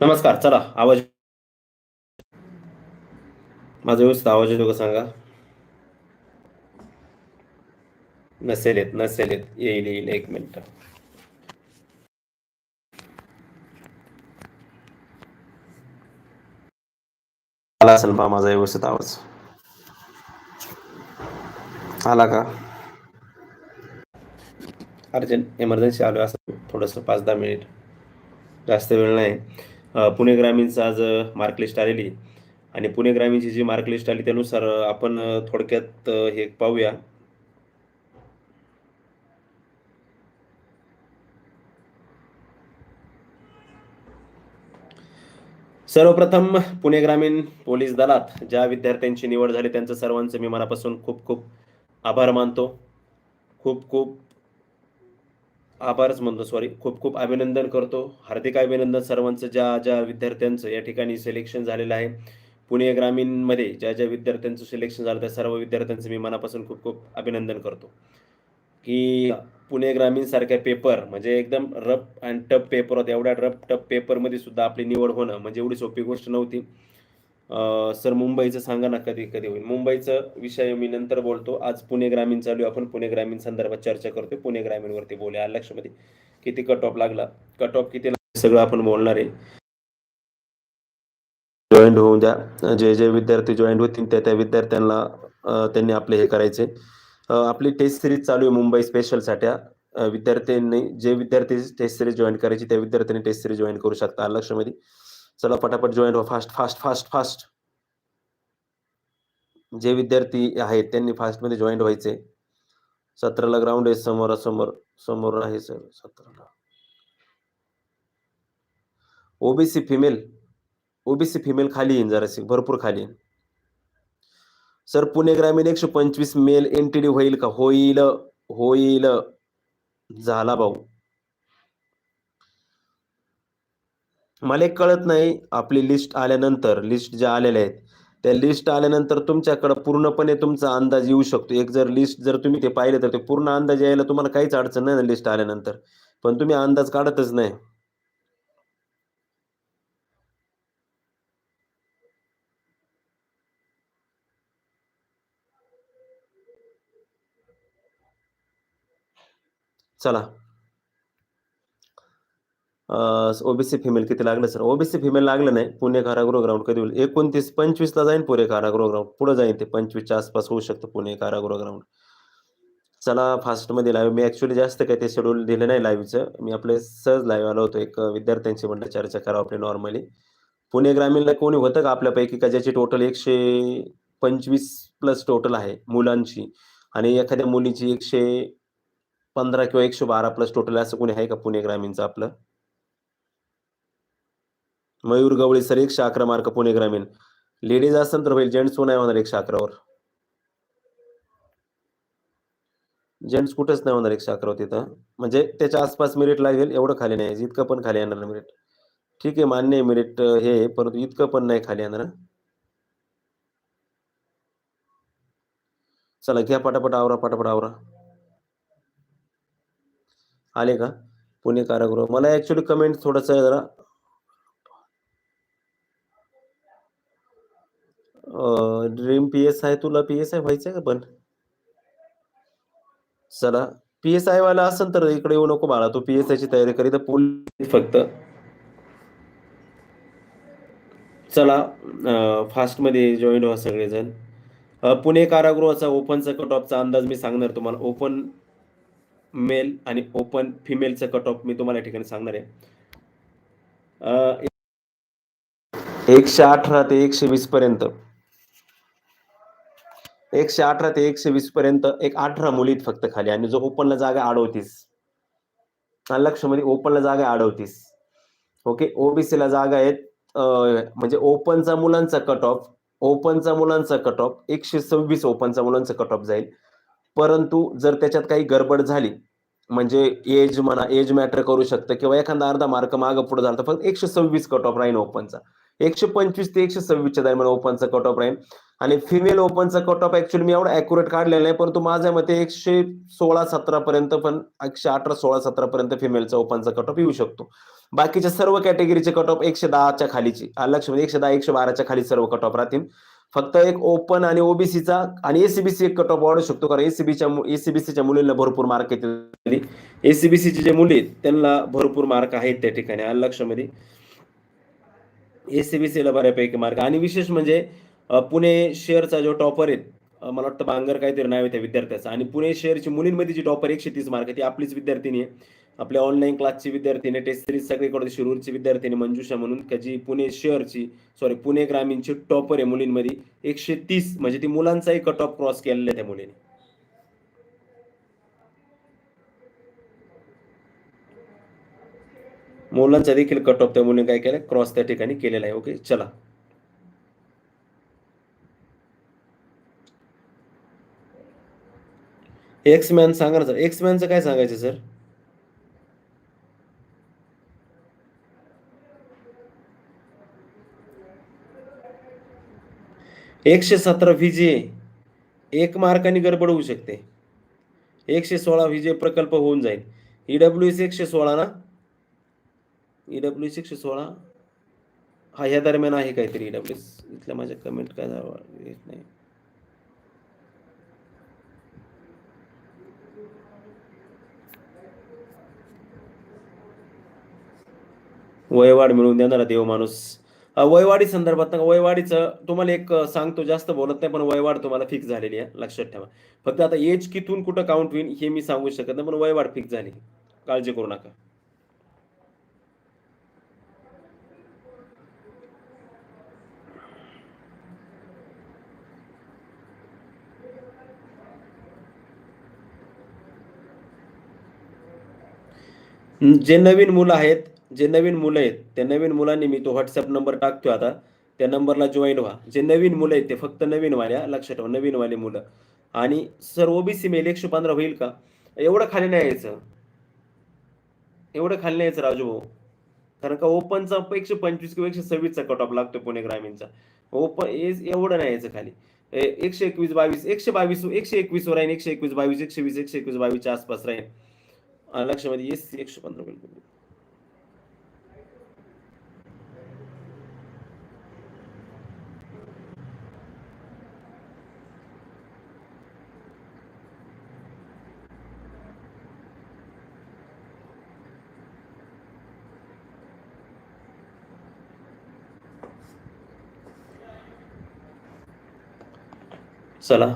नमस्कार चला आवाज माझा व्यवस्थित आवाज येतो का सांगा? नसेल येत नसेल येत. येईल येईल एक मिनिट. आला असेल पहा माझा व्यवस्थित आवाज. आला का? अर्जंट इमर्जन्सी आलो असं थोडंसं पाच दहा मिनिट. जास्त वेळ नाही. पुणे ग्रामीणचं आज मार्कलिस्ट आलेली आणि पुणे ग्रामीणची जी मार्कलिस्ट आली त्यानुसार आपण थोडक्यात हे पाहूया. सर्वप्रथम पुणे ग्रामीण पोलीस दलात ज्या विद्यार्थ्यांची निवड झाली त्यांचं सर्वांचं मी मनापासून खूप खूप आभार मानतो. खूप खूप आभारच म्हणतो सॉरी खूप खूप अभिनंदन करतो. हार्दिक अभिनंदन सर्वांचं ज्या ज्या विद्यार्थ्यांचं या ठिकाणी सिलेक्शन झालेलं आहे. पुणे ग्रामीणमध्ये ज्या ज्या विद्यार्थ्यांचं सिलेक्शन झालं त्या सर्व विद्यार्थ्यांचं मी मनापासून खूप खूप अभिनंदन करतो. की पुणे ग्रामीण सारख्या पेपर म्हणजे एकदम रफ अँड टफ पेपर होता. एवढ्या रफ टफ पेपरमध्ये सुद्धा आपली निवड होणं म्हणजे एवढी सोपी गोष्ट नव्हती. सर मुंबईचं सांगा ना कधी कधी होईल. मुंबईचं विषय मी नंतर बोलतो. आज पुणे ग्रामीण चालू आपण पुणे ग्रामीण संदर्भात चर्चा करतोय. पुणे ग्रामीणवरती बोलूया. लक्षमध्ये किती कट ऑफ लागला. कट ऑफ किती सगळं आपण बोलणार आहे. जॉईंट होऊन द्या. जे जे विद्यार्थी जॉईंट होतील त्या त्या विद्यार्थ्यांना त्यांनी आपले हे करायचे. आपली टेस्ट सिरीज चालू आहे मुंबई स्पेशलसाठी विद्यार्थ्यांनी जे विद्यार्थी टेस्ट सिरीज जॉईन करायची त्या विद्यार्थ्यांनी टेस्ट सिरीज जॉईन करू शकता. आलं लक्षामध्ये. चला पटापट जॉईन हो फास्ट फास्ट फास्ट फास्ट जे विद्यार्थी आहेत त्यांनी फास्टमध्ये जॉईन व्हायचे. सतराला ग्राउंड आहे समोरासमोर समोर आहे सर सतराला. ओबीसी फिमेल ओबीसी फिमेल खाली येईन जराशी भरपूर खाली येईन. सर पुणे ग्रामीण एकशे पंचवीस मेल एनटीडी होईल का? होईल होईल. झाला भाऊ. मला एक कळत नाही आपली लिस्ट आल्यानंतर लिस्ट ज्या आलेल्या आहेत त्या लिस्ट आल्यानंतर तुमच्याकडे पूर्णपणे तुमचा अंदाज येऊ शकतो. एक जर लिस्ट जर तुम्ही ते पाहिले तर ते पूर्ण अंदाज यायला तुम्हाला काहीच अडचण नाही ना लिस्ट आल्यानंतर. पण तुम्ही अंदाज काढतच नाही. चला. ओबीसी फिमेल किती लागलं सर ओबीसी फिमेल लागलं नाही. पुणे कारागृह ग्राउंड कधी होईल? एकोणतीस पंचवीस ला जाईन पुणे कारागृह ग्राउंड पुढे जाईन ते पंचवीसच्या आसपास होऊ शकतं पुणे कारागृह ग्राउंड चला फास्टमध्ये लाईव्ह मी ऍक्च्युली जास्त काही ते शेड्यूल दिलं नाही लाईव्हचं मी आपले सहज लाईव्ह आलो होतो. एक विद्यार्थ्यांची म्हणलं चर्चा करावं आपली नॉर्मली पुणे ग्रामीणला कोणी होतं का आपल्यापैकी का ज्याची टोटल एकशे पंचवीस प्लस टोटल आहे मुलांची? आणि एखाद्या मुलीची एकशे पंधरा किंवा एकशे बारा प्लस टोटल असं कोणी आहे का पुणे ग्रामीणचं आपलं? मयूर गवळी सर एकशे अकरा मार्क पुणे ग्रामीण. लेडीज असेल तर होईल जेंट्स नाही होणार एकशे अकरावर. जेंट्स कुठेच नाही होणार एकशे अकरा तिथं. म्हणजे त्याच्या आसपास मेरिट लागेल एवढं खाली नाही. इतकं पण खाली येणार मेरिट ठीक आहे मान्य आहे मेरिट हे आहे, परंतु इतकं पण नाही खाली येणार चला घ्या पटापट आवरा पटापट आवरा. आले का? पुणे कारागृह. मला ऍक्च्युली कमेंट थोडस जरा ड्रीम पी एस आय तुला पी एस आय व्हायचंय का पण चला पी एस आय वाला असेल तर इकडे येऊ नको बाळा तू पी एस आय ची तयारी करी तर पोलीस फक्त. चला फास्टमध्ये जॉईन व्हा सगळेजण. पुणे कारागृहाचा ओपनचा कट ऑफचा अंदाज मी सांगणार तुम्हाला. ओपन मेल आणि ओपन फिमेलचा कट ऑफ मी तुम्हाला या ठिकाणी सांगणार आहे. एकशे अठरा ते एकशे वीस पर्यंत. एकशे अठरा ते एकशे वीस पर्यंत एक अठरा मुली फक्त खाली. आणि जो ओपनला जागा अडवतीस लक्षमध्ये ओपनला जागा अडवतीस ओके? ओबीसीला जागा आहेत म्हणजे ओपनचा मुलांचा कट ऑफ ओपनचा मुलांचा कट ऑफ एकशे सव्वीस ओपनचा मुलांचा कट ऑफ जाईल. परंतु जर त्याच्यात काही गडबड झाली म्हणजे एज म्हणा एज मॅटर करू शकतं किंवा एखादा अर्धा मार्क मागं पुढे झाला तर फक्त एकशे सव्वीस कट ऑफ राहील ओपनचा एकशे पंचवीस ते एकशे सव्वीसच्या दरम्यान ओपनचा कट ऑफ राहील आणि फिमेल ओपनचा कट ऑफ ऍक्च्युली मी एवढा अॅक्युरेट काढलेला नाही परंतु माझ्या मते एकशे सोळा सतरा पर्यंत पण एकशे अठरा सोळा सतरा पर्यंत फिमेलचा ओपनचा कट ऑफ येऊ शकतो. बाकीच्या सर्व कॅटेगरीचे कट ऑफ एकशे दहाच्या खालीची लक्ष म्हणजे एकशे दहा एकशे बाराच्या खाली सर्व कट ऑफ राहतील. फक्त एक ओपन आणि ओबीसीचा आणि एसीबीसी एक कट ऑफ वाढू शकतो कारण एसीबीच्या एसीबीसीच्या मुलींना भरपूर मार्क येतील. एसीबीसीचे जे मुली आहेत त्यांना भरपूर मार्क आहेत त्या ठिकाणी लक्षामध्ये एसीबीसीला बऱ्यापैकी मार्क आणि विशेष म्हणजे पुणे शहरचा जो टॉपर आहे मला वाटतं बांगर काहीतरी नाव आहे त्या विद्यार्थ्याचा. आणि पुणे शहरची मुलींमध्ये जी टॉपर एकशे तीस मार्क आहे ती आपलीच विद्यार्थिनी आहे. आपल्या ऑनलाईन क्लासची विद्यार्थिनी टेस्ट सिरीज सगळीकडे शिरूरची विद्यार्थिनी मंजुषा म्हणून. का जी पुणे शहरची सॉरी पुणे ग्रामीणची टॉपर आहे मुलींमध्ये एकशे तीस. म्हणजे ती मुलांचाही कट ऑफ क्रॉस केलेला आहे त्या मुलीने. मुलांचा देखील कट ऑफ त्या मुलीने काय केलं क्रॉस त्या ठिकाणी केलेला आहे. ओके चला. एक्स मॅन सांगा ना सर एक्स मॅनचं काय सांगायचं सर एकशे सतरा व्हिजे एक मार्काने गडबड होऊ शकते. एकशे सोळा व्हिजे प्रकल्प होऊन जाईल. ईडब्ल्यू एस एकशे सोळा ना? ईडब्ल्यू एस एकशे सोळा? हा ह्या दरम्यान आहे काहीतरी ईडब्ल्यू एस इथल्या माझ्या कमेंट काय झाला येत नाही. वयवाढ मिळवून देणारा देव माणूस. वयवाडी वयवाढी संदर्भात ना वयवाढीचं तुम्हाला एक सांगतो जास्त बोलत नाही पण वयवाढ तुम्हाला फिक्स झालेली आहे. लक्षात ठेवा. फक्त आता एज किथून कुठं काउंट होईल हे मी सांगू शकत नाही पण वयवाढ फिक्स झाली. काळजी करू नका. जे नवीन मुलं आहेत जे नवीन मुलं आहेत त्या नवीन मुलांनी मी तो व्हॉट्सअप नंबर टाकतो आता. त्या नंबरला जॉईन व्हा. जे नवीन मुलं आहेत ते फक्त नवीन वाल्या लक्षात ठेवा नवीन वाले मुलं. आणि सर ओबीसी मेल एकशे पंधरा होईल का? एवढं खाली नाही यायचं. एवढं खाली नाही यायचं राजू भाऊ कारण का ओपनचा एकशे पंचवीस किंवा एकशे सव्वीसचा कट ऑफ लागतो पुणे ग्रामीणचा. ओपन एवढं नाही यायचं खाली. एकशे एकवीस बावीस एकशे बावीस एकशे एकवीसवर राहीन एकशे एकवीस बावीस एकशे वीस एकशे एकवीस बावीसच्या आसपास राहील लक्षामध्ये येस एकशे पंधरा बिलकुल चला.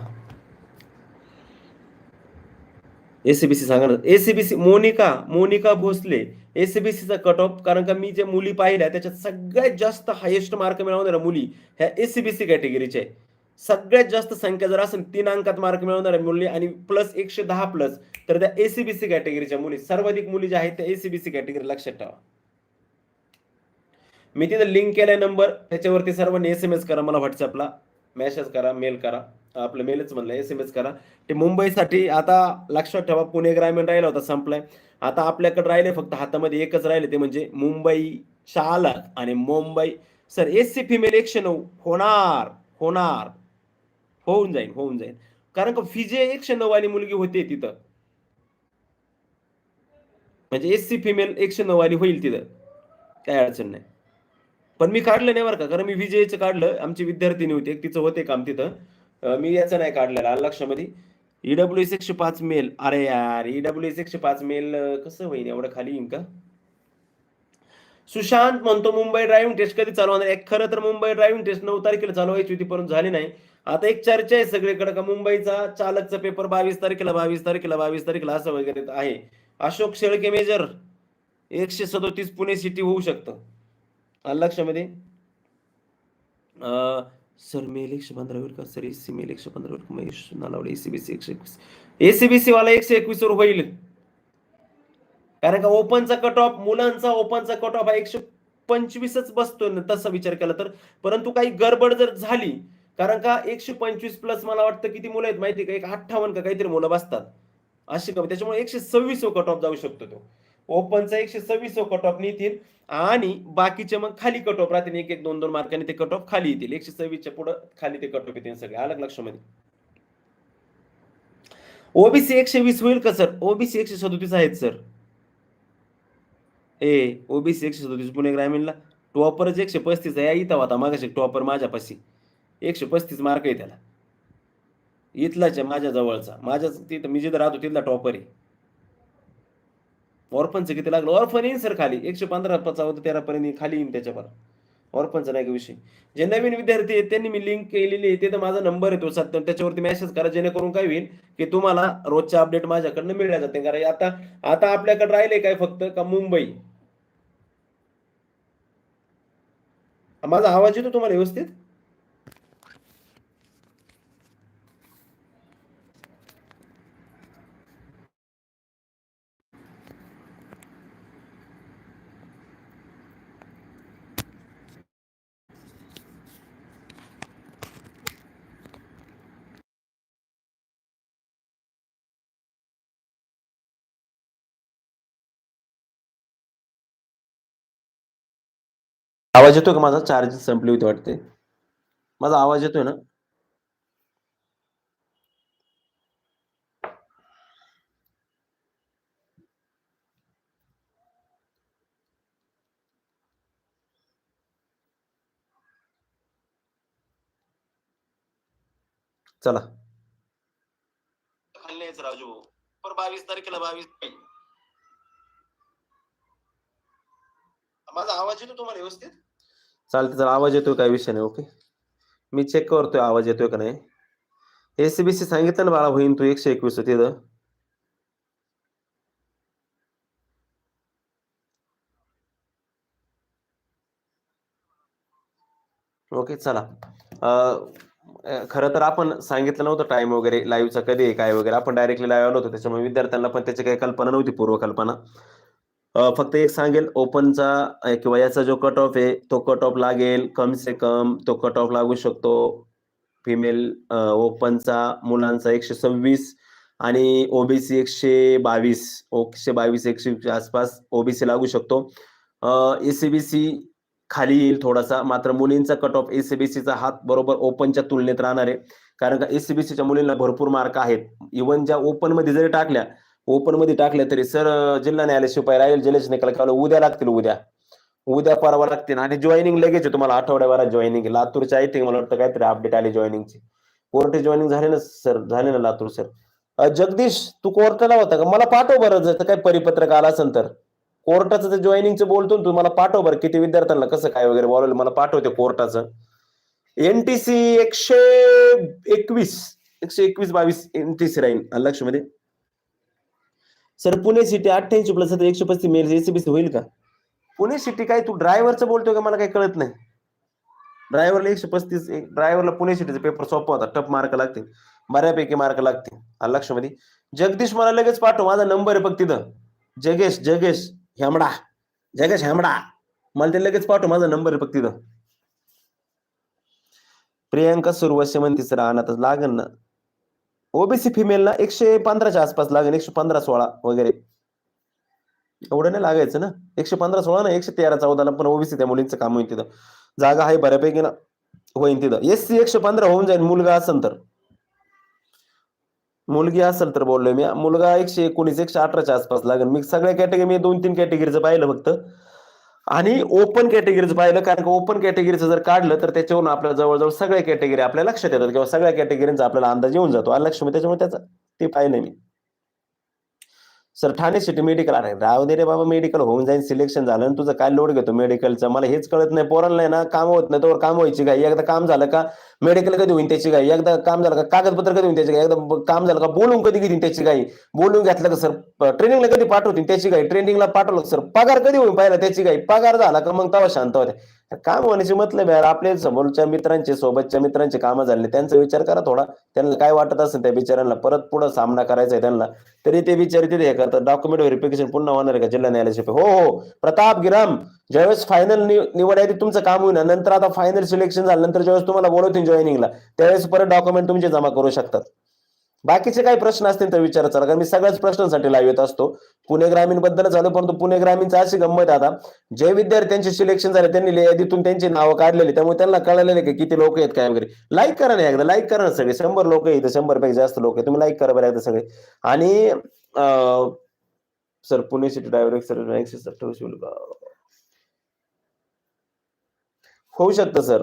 एसीबीसी सांगणार. एसीबीसी मोनिका मोनिका भोसले. एसीबीसीचा कट ऑफ कारण का मी जे मुली पाहिल्या त्याच्यात सगळ्यात जास्त हायेस्ट मार्क मिळवणाऱ्या मुली ह्या एसीबीसी कॅटेगरीच्या आहे सगळ्यात जास्त संख्या जर असेल तीन अंकात मार्क मिळवणाऱ्या मुली आणि प्लस एकशे दहा प्लस तर त्या एसीबीसी कॅटेगरीच्या मुली सर्वाधिक मुली ज्या आहेत त्या एसीबीसी कॅटेगरी लक्षात ठेवा. मी तिथं लिंक केलाय नंबर त्याच्यावरती सर्वांनी एस एम एस करा मला व्हॉट्सअपला मेसेज करा मेल करा. आपलं मेलच म्हणलं एस एम एस करा. ते मुंबईसाठी आता लक्षात ठेवा पुणे ग्रामीण राहिला होता संपलाय. आता आपल्याकडे राहिले फक्त हातामध्ये एकच राहिले ते म्हणजे मुंबई चालक आणि Mumbai sir S C female एकशे नऊ होणार होणार. होऊन जाईल होऊन जाईल कारण का फिजे एकशे नऊ वाली मुलगी होते तिथं. म्हणजे एस सी फिमेल एकशे नऊ वाली होईल तिथं. काय अडचण नाही. पण मी काढलं नाही बरं का कारण मी विजयचं काढलं आमची विद्यार्थिनी होती एक तिचं होते काम तिथं. मी याचं नाही काढलेला आलं लक्षामध्ये. ईडब्ल्यू एस एकशे पाच मेल अरे यार ईडब्ल्यू एस एकशे पाच मेल कसं होईल एवढं खाली येईन का? सुशांत म्हणतो मुंबई ड्रायव्हिंग टेस्ट कधी चालू होणार? आहे? खरं तर मुंबई ड्रायव्हिंग टेस्ट नऊ तारखेला चालू व्हायची होती परंतु झाली नाही. आता एक चर्चा आहे सगळीकडे का मुंबईचा चालकचा पेपर बावीस तारखेला बावीस तारखेला बावीस तारखेला असं वगैरे आहे. अशोक शेळके मेजर एकशे सदोतीस पुणे सिटी होऊ शकतं. लक्षामध्ये? अं, सर मेल एकशे पंधरा होईल का? सर एसी मेल एकशे पंधरा होईल का? महेश नालावडे एसीबीसी एकशे एकवीस. एसीबीसी वाला एकशे एकवीस वर होईल कारण का ओपनचा कट ऑफ मुलांचा ओपनचा कट ऑफ हा एकशे पंचवीसच बसतोय ना तसा विचार केला तर. परंतु काही गडबड जर झाली कारण का एकशे पंचवीस प्लस मला वाटतं किती मुलं आहेत माहिती का? एक अठ्ठावन्न का काहीतरी मुलं बसतात. अशी कमी. त्याच्यामुळे एकशे सव्वीस कट ऑफ जाऊ शकतो तो. ओपनचा एकशे सव्वीस कट ऑफ नेतील आणि बाकीचे मग खाली कट ऑफ राहतील. एक एक दोन दोन मार्काने ते कट ऑफ खाली येतील. एकशे सव्वीसच्या पुढे खाली ते कट ऑफ येतील सगळे. अलग लक्षामध्ये? ओबीसी एकशे वीस होईल का सर? ओबीसी एकशे सदोतीस आहेत सर. ए ओबीसी एकशे सदोतीस पुणे ग्रामीणला. टॉपरच एकशे पस्तीस आहे. इथं होता मागाशी टॉपर माझ्यापाशी. एकशे पस्तीस मार्क आहे त्याला. इथलाच आहे माझ्या जवळचा. माझ्याच तिथं मी जिथं राहतो तिथला टॉपर आहे. ऑर्फनचं किती लागलं. ऑर्फन येईन सर खाली. एकशे पंधरा चौदा तेरा पर्यंत खाली येईन त्याच्यावर. ऑर्फनचा नाही का विषय? जे नवीन विद्यार्थी आहेत त्यांनी मी लिंक केलेली आहे ते तर माझा नंबर आहे तो सत्तर त्याच्यावरती मेसेज करा जेणेकरून काय होईल की तुम्हाला रोजच्या अपडेट माझ्याकडनं मिळल्या जाते कारण आता आता आपल्याकडे राहिले काय फक्त? का मुंबई? माझा आवाज येतो तुम्हाला व्यवस्थित? आवाज येतोय का माझा? चार्जेस संपली होती वाटते. माझा आवाज येतोय ना? चला. राजू. पर बावीस तारखेला बावीस माझा आवाज येतो तुम्हाला व्यवस्थित? चालते चला आवाज येतोय काय विषय नाही ओके? मी चेक करतोय आवाज येतोय का नाही? एसीबीसी सांगितलं ना बाळा होईन तू एकशे एकवीस तिथं ओके चला. खर खरं तर आपण सांगितलं नव्हतं टाइम वगैरे लाईव्हचा कधी काय वगैरे. आपण डायरेक्टली लाईव्ह आलो होतो त्याच्यामुळे विद्यार्थ्यांना पण त्याची काही कल्पना नव्हती पूर्वकल्पना. फक्त एक सांगेल ओपनचा किंवा याचा जो कट ऑफ आहे तो कट ऑफ लागेल. कम से कम तो कट ऑफ लागू शकतो. फिमेल ओपनचा मुलांचा एकशे सव्वीस आणि ओबीसी एकशे बावीस. एकशे बावीस एकशे आसपास ओबीसी लागू शकतो. एसीबीसी खाली येईल थोडासा. मात्र मुलींचा कट ऑफ एसीबीसीचा हात बरोबर ओपनच्या तुलनेत राहणार आहे. कारण का एसीबीसीच्या मुलींना भरपूर मार्क आहेत. इव्हन ज्या ओपनमध्ये जरी टाकल्या ओपनमध्ये टाकल्या तरी सर जिल्हा न्यायालय शिपाई राहील जलेश निकाल काल उद्या लागतील उद्या. उद्या परवा लागतील. आणि जॉईनिंग लगेच आहे तुम्हाला आठवड्याभरात जॉईनिंग लातूरच्या आहे मला वाटतं काहीतरी अपडेट आली जॉईनिंगची कोर्ट जॉईनिंग झाले ना सर? झाले ना लातूर सर? जगदीश तू कोर्टाला होता का? मला पाठव बरं जर काय परिपत्रक आला असेल तर. कोर्टाचं ते जॉईनिंगचं बोलतो ना तू मला पाठव बरं किती विद्यार्थ्यांना कसं काय वगैरे बोलवलं मला पाठवते कोर्टाचं. एनटीसी एकशे एकवीस एकशे एकवीस बावीस एनटीसी राहील लक्षमध्ये सर पुणे सिटी अठ्ठ्याऐंशी प्लस एकशे पस्तीस मेल एसीबीसी होईल का? पुणे सिटी काय तू ड्रायव्हरचं बोलतोय का? मला काही कळत नाही. ड्रायव्हरला एकशे पस्तीस ड्रायव्हरला पुणे सिटीचा पेपर सोपा होता. टप मार्क लागतील. बऱ्यापैकी मार्क लागतील. आलं लक्षमध्ये जगदीश मला लगेच पाठव. माझा नंबर आहे बघ तिथं. जगेश जगेश हेमडा. जगेश हेमडा. मला ते लगेच पाठव. माझा नंबर आहे बघ तिथं. प्रियांका सुरवसे म्हणते सर आता लागेल ना. ओबीसी फिमेलला एकशे पंधराच्या आसपास लागेल एकशे पंधरा सोळा वगैरे. एवढं नाही लागायचं ना. एकशे पंधरा सोळा ना एकशे तेरा चौदाला पण ओबीसी त्या मुलींचं काम होईल तिथं. जागा आहे बऱ्यापैकी ना. होईल तिथं. एस सी एकशे पंधरा होऊन जाईल मुलगा असेल तर. मुलगी असेल तर बोललोय मी. मुलगा एकशे एकोणीस एकशे अठराच्या आसपास लागेल. मी सगळ्या कॅटेगरी मी दोन तीन कॅटेगरीचं पाहिलं फक्त. आणि ओपन कॅटेगरीचं पाहिलं कारण ओपन कॅटेगरीचं जर काढलं तर त्याच्यावरून आपल्या जवळजवळ सगळ्या कॅटेगरी आपल्या लक्षात येतात. किंवा सगळ्या कॅटेगरीचा आपल्याला अंदाज येऊन जातो. लक्ष त्याच्यामुळे त्याचं ते पाहिलं मी. सर ठाणे सिटी मेडिकल अरे राहू दे रे बाबा मेडिकल होऊन जाईल सिलेक्शन झालं आणि तुझं काय लोड घेतो मेडिकलचं मला हेच कळत नाही. पोरांना आहे ना काम होत नाही तर काम व्हायची काय? एकदा काम झालं का मेडिकल कधी होईल त्याची काय? एकदा काम झालं का कागदपत्र कधी होईल त्याची काय? एकदा काम झालं का बोलून कधी घेतील त्याची काही बोलून घेतलं का सर ट्रेनिंगला कधी पाठवतील त्याची काही ट्रेनिंगला पाठवलं सर पगार कधी होईल पाहिला त्याची काही पगार झाला का मग तेव्हा शांत होते काम होण्याचे मतलब यार आपले समोरच्या मित्रांचे सोबतच्या मित्रांचे कामं झाले त्यांचा विचार करा थोडा. त्यांना काय वाटत असेल त्या बिचाऱ्यांना परत पुढे सामना करायचा आहे त्यांना तरी ते बिचारे तिथे हे करतात. डॉक्युमेंट व्हेरिफिकेशन पुन्हा होणार का जिल्हा न्यायालयाचे हो हो. प्रताप गिराम ज्यावेळेस फायनल निवड आहे तुमचं काम होईल नंतर आता फायनल सिलेक्शन झालं नंतर ज्यावेळेस तुम्हाला बोलवतील जॉईनिंगला त्यावेळेस परत डॉक्युमेंट तुमचे जमा करू शकतात. बाकीचे काही प्रश्न असतील तर विचारत चला कारण मी सगळ्याच प्रश्नांसाठी लाईव्ह येत असतो. पुणे ग्रामीणबद्दल आलो परंतु पुणे ग्रामीणचा अशी गंमत आता. जे विद्यार्थ्यांचे सिलेक्शन झाले त्यांनी यादीतून त्यांची नावं काढलेली त्यामुळे त्यांना कळलेले की किती लोक आहेत काय वगैरे. लाईक करा ना एकदा लाईक करा ना सगळे. शंभर लोक आहेत शंभर पैकी जास्त लोक आहेत. तुम्ही लाईक करा बरं एकदा सगळे. आणि sir Pune city direct sir access अठ्ठावीस का होऊ शकतं सर.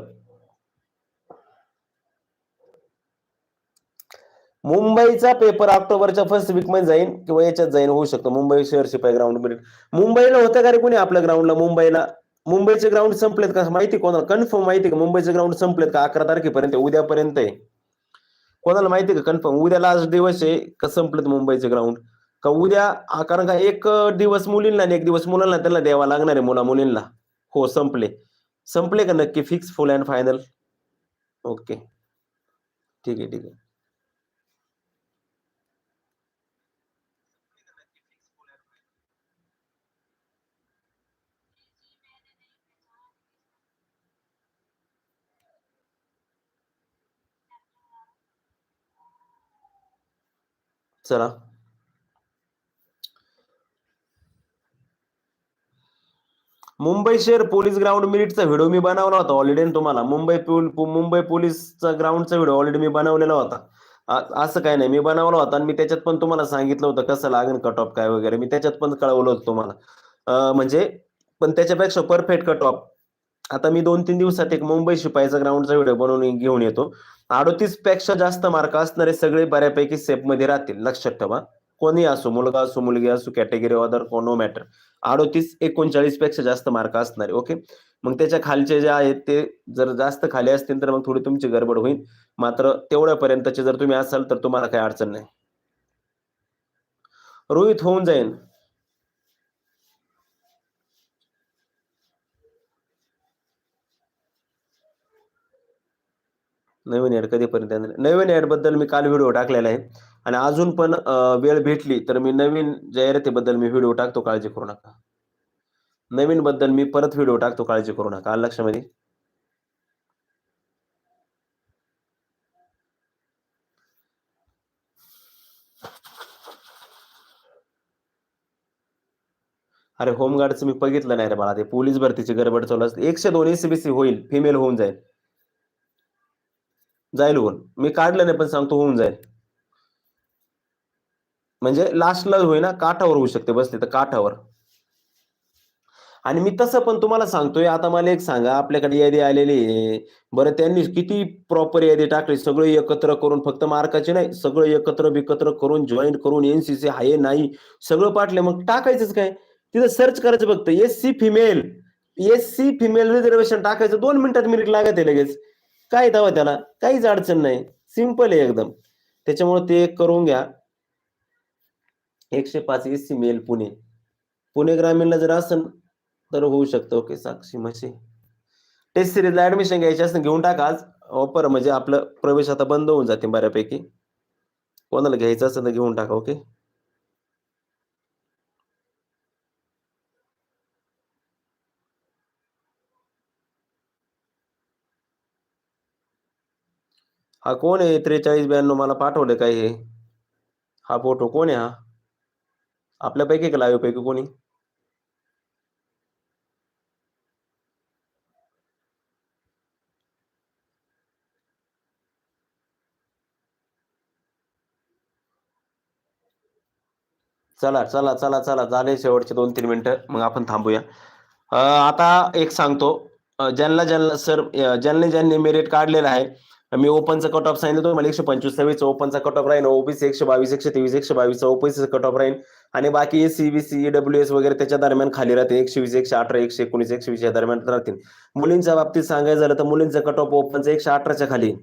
मुंबईचा पेपर ऑक्टोबरच्या फर्स्ट वीकमध्ये जाईन किंवा याच्यात जाईन होऊ शकतो. मुंबई शहर आहे ग्राउंडमध्ये. मुंबईला होतं का रे कोणी आपल्या ग्राउंडला मुंबईला. मुंबईचे ग्राउंड संपलेत का? माहिती कोणाला? कन्फर्म माहिती का? मुंबईचे ग्राउंड संपलेत का? अकरा तारखेपर्यंत उद्यापर्यंत आहे. कोणाला माहिती का? कन्फर्म उद्या लास्ट दिवस आहे का संपलेत मुंबईचे ग्राउंड का उद्या कारण का एक दिवस मुलींना आणि एक दिवस मुलांना त्याला द्यावा लागणार आहे मुला मुलींना. हो संपले. संपले का नक्की? Fix full and final okay ठीक आहे ठीक आहे. चला. मुंबई शहर पोलीस ग्राउंड मिरिटचा व्हिडिओ मी बनवला होता ऑलरेडी तुम्हाला. मुंबई मुंबई पोलीसचा ग्राउंडचा व्हिडिओ ऑलरेडी मी बनवलेला होता. असं काय नाही मी बनवला होता आणि मी त्याच्यात पण तुम्हाला सांगितलं होतं कसं लागेल कट ऑफ काय वगैरे. मी त्याच्यात पण कळवलं होतं तुम्हाला. म्हणजे पण त्याच्यापेक्षा परफेक्ट कट ऑफ आता मी दोन तीन दिवसात एक मुंबई शिपाईचा ग्राउंडचा व्हिडिओ बनवून घेऊन येतो. अडोतीसपेक्षा जास्त मार्क असणारे सगळे बऱ्यापैकी सेफमध्ये राहतील लक्षात ठेवा. कोणी असो मुलगा असो मुलगी असो कॅटेगरी अदर नो मॅटर अडोतीस एकोणचाळीसपेक्षा जास्त मार्क असणारे ओके मग त्याच्या खालचे जे आहेत ते जर जास्त खाली असतील तर मग थोडी तुमची गडबड होईल. मात्र तेवढ्यापर्यंतचे जर तुम्ही असाल तर तुम्हाला काही अडचण नाही. रोहित होऊन जाईल नवीन एड कधीपर्यंत नवीन ऍडबद्दल मी काल व्हिडिओ टाकलेला आहे. आणि अजून पण वेळ भेटली तर मी नवीन जाहिरातीबद्दल मी व्हिडिओ टाकतो काळजी करू नका. नवीन बद्दल मी परत व्हिडिओ टाकतो काळजी करू नका. आलं लक्षामध्ये? अरे होमगार्डचं मी बघितलं नाही रे बाळा. ते पोलीस भरतीची गडबड चालू असते. एकशे दोन एसीबीसी होईल फिमेल होऊन जाईल. जाईल होऊन मी काढलं नाही पण सांगतो होऊन जाईल. म्हणजे लास्टला होईना काठावर होऊ शकते बसले तर काठावर. आणि मी तसं पण तुम्हाला सांगतोय आता मला एक सांगा आपल्याकडे यादी आलेली आहे. बरं त्यांनी किती प्रॉपर यादी टाकली? सगळं एकत्र करून फक्त मार्काचे नाही सगळं एकत्र बिकत्र करून जॉईन करून एनसीसी आहे नाही सगळं पाठले मग टाकायचंच काय? तिथं सर्च करायचं फक्त S C female S C female reservation टाकायचं दोन मिनिटात मिनिट लागत आहे लगेच. काय दावा त्याला? काहीच अडचण नाही. सिंपल आहे एकदम. त्याच्यामुळे ते एक करून घ्या. एकशे पाच S C male Pune. Pune ग्रामीणला जर असेल तर होऊ शकतं. ओके साक्षी म्हशी. टेस्ट सिरीजला ऍडमिशन घ्यायची असेल घेऊन टाका आज. ऑफर म्हणजे आपलं प्रवेश आता बंद होऊन जाते बऱ्यापैकी. कोणाला घ्यायचं असेल तर घेऊन टाका ओके? हा कोण आहे त्रेचाळीस ब्याण्णव? मला पाठवलं काय हे? हा फोटो कोण आहे हा? आपल्यापैकी का लाईव्ह पैकी कोणी? चला चला चला चला. झाले शेवटचे दोन तीन मिनिटं. मग आपण थांबूया. आता एक सांगतो. ज्यांना ज्यांना सर ज्यांनी ज्यांनी मेरिट काढलेलं आहे मी ओपनचा कट ऑफ सांगितलं तुम्हाला एकशे पंचवीस सव्वीस ओपनचा कट ऑफ राहील ओबीसी एकशे बावीस एकशे तेवीस एकशे बावीस ओबीसी कट ऑफ राहील आणि बाकी S C B C W S वगैरे त्याच्या दरम्यान खाली राहते एकशे वीस एकशे अठरा एकशे एकोणीस एकशे वीस या दरम्यान राहतील. मुलींच्या बाबतीत सांगायचं झालं तर मुलींचा कट ऑफ ओपनचा एकशे अठराच्या खाली.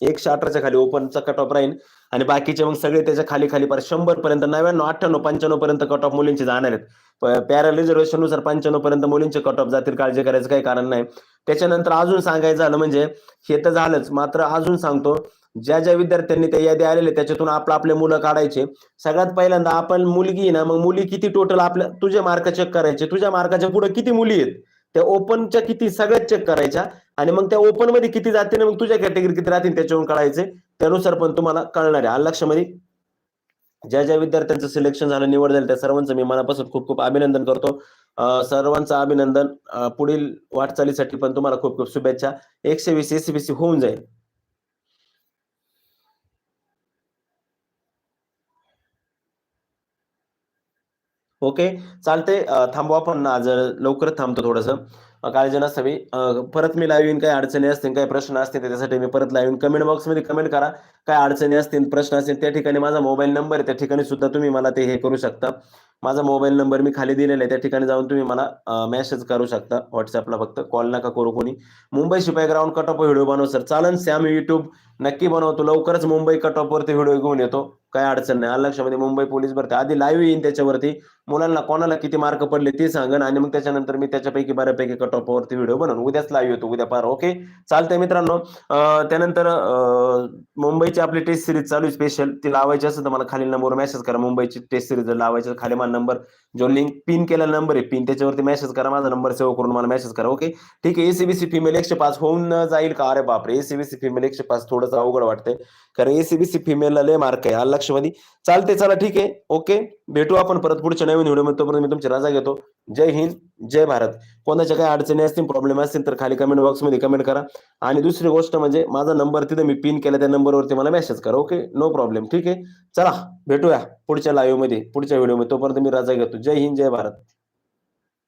एकशे अठराच्या खाली ओपनचा कट ऑफ राहील आणि बाकीचे मग सगळे त्याच्याखाली खाली पर शंभर पर्यंत नव्याण्णव अठ्ठ्याण्णव पंच्याण्णव पर्यंत कट ऑफ मुलींचे जाणार आहेत. पॅरा रिझर्वेशननुसार पंच्याण्णव पर्यंत मुलींचे कट ऑफ जातील काळजी करायचं काही कारण नाही. त्याच्यानंतर अजून सांगायचं झालं म्हणजे हे तर झालंच मात्र अजून सांगतो ज्या ज्या विद्यार्थ्यांनी त्या यादी आलेले त्याच्यातून आपलं आपले मुलं काढायचे. सगळ्यात पहिल्यांदा आपण मुलगी आहे ना मग मुली किती टोटल आपल्या तुझे मार्क चेक करायचे तुझ्या मार्काच्या पुढे किती मुली आहेत? त्या ओपनच्या किती सगळ्यात चेक करायच्या. आणि मग त्या ओपनमध्ये किती जाते मग तुझ्या कॅटेगरी किती राहतील त्याच्यावरून कळायचे त्यानुसार पण तुम्हाला कळणार आहे. लक्षामध्ये ज्या ज्या विद्यार्थ्यांचं सिलेक्शन झालं निवड झाली त्या सर्वांचं मी मनापासून खूप खूप अभिनंदन करतो. सर्वांचं अभिनंदन. पुढील वाटचालीसाठी पण तुम्हाला खूप खूप शुभेच्छा. एकशे वीस एसीबीसी होऊन जाईल. ओके चालते थांबवा थांबू आपण आज लवकरच थांबतो थोडंसं. काळजी नसावी परत मी लाईव्ह येईन काही अडचणी असतील काही प्रश्न असतील त्याच्यासाठी मी परत लाईव्ह येईन कमेंट बॉक्समध्ये कमेंट करा. काय अडचणी असतील प्रश्न असतील त्या ठिकाणी माझा मोबाईल नंबर आहे त्या ठिकाणी सुद्धा तुम्ही मला ते हे करू शकता. माझा मोबाईल नंबर मी खाली दिलेला आहे त्या ठिकाणी जाऊन तुम्ही मला मेसेज करू शकता व्हॉट्सअपला फक्त. कॉल नका करू कोणी. मुंबई शिपाई ग्राउंड कट ऑफ व्हिडिओ बनव सर चालन सॅम युट्यूब नक्की बनवतो लवकरच मुंबई कट वरती व्हिडिओ घेऊन येतो. काय अडचण नाही. आलं लक्षामध्ये मुंबई पोलीस भरती. आधी लाईव्ह येईन त्याच्यावरती. मुलांना कोणाला किती मार्क पडले ते सांगन आणि मग त्याच्यानंतर मी त्याच्यापैकी बऱ्यापैकी कट ऑफ वरती व्हिडिओ बनवून उद्याच लाईव्ह येतो उद्या पार ओके चालतंय मित्रांनो. त्यानंतर मुंबईची आपली टेस्ट सिरीज चालू स्पेशल ती लावायची असेल तर मला खाली नंबरवर मेसेज करा. मुंबईची टेस्ट सिरीज जर लावायची असेल, खाली माझा नंबर जो लिंक पिन केलेला नंबर आहे पिन त्याच्यावरती मेसेज करा. माझा नंबर सेव्ह करून मला मेसेज करा ओके ठीक आहे एसीबीसी फिमेल एकशे पाच होऊन जाईल का? अरे बापरे एसीबीसी फिमेल एकशे पाच थोडंसं अवघड वाटतंय. कारण एसीबीसी फिमेलला लय मार्क आहे. आलं लक्षमध्ये चालते चला ठीक. आहे ओके? भेटू आपण परत पुढच्या नवीन व्हिडिओमध्ये तोपर्यंत मी तुमची राजा घेतो. जय हिंद जय भारत. कोणाच्या काही अडचणी असतील प्रॉब्लेम असतील तर खाली कमेंट बॉक्समध्ये कमेंट करा. आणि दुसरी गोष्ट म्हणजे माझा नंबर तिथे मी पिन केला त्या नंबरवरती मला मेसेज करा ओके? नो प्रॉब्लेम ठीक? आहे चला भेटूया पुढच्या लाईव्हमध्ये पुढच्या व्हिडिओमध्ये तोपर्यंत मी राजा घेतो. जय हिंद जय भारत.